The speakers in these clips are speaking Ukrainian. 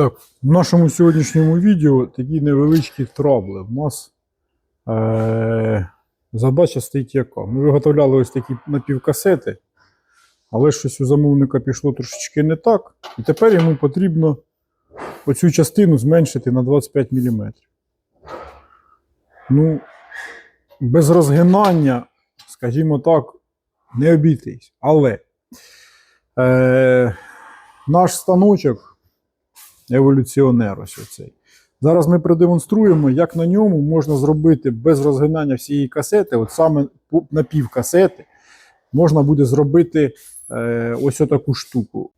Так, в нашому сьогоднішньому відео такі невеличкі трабли. У нас е- задача стоїть яка. Ми виготовляли ось такі напівкасети, але щось у замовника пішло трошечки не так. І тепер йому потрібно оцю частину зменшити на 25 мм. Ну, без розгинання, скажімо так, не обійтись. Але е- наш станочок еволюціонер ось оцей. Зараз ми продемонструємо, як на ньому можна зробити без розгинання всієї касети, от саме на пів касети, можна буде зробити е, ось таку штуку.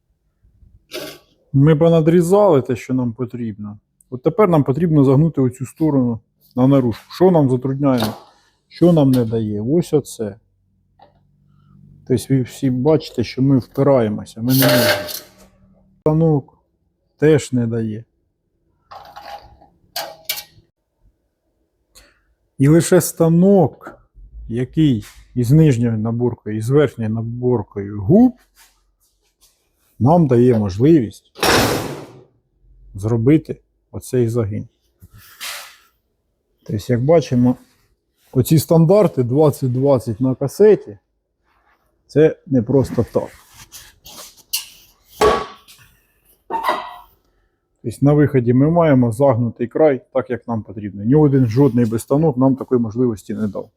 Ми понадрізали те, що нам потрібно. От тепер нам потрібно загнути оцю сторону на наружку. Що нам затрудняє? Що нам не дає? Ось оце. Тобто ви всі бачите, що ми впираємося. Ми не можемо. Станок теж не дає. І лише станок, який із нижньою наборкою, з верхньою наборкою губ, нам дає можливість зробити оцей загин. Тобто, як бачимо, оці стандарти 2020 на касеті, це не просто так. Тобто на виході ми маємо загнутий край так, як нам потрібно. Ні один жодний безстанок нам такої можливості не дав.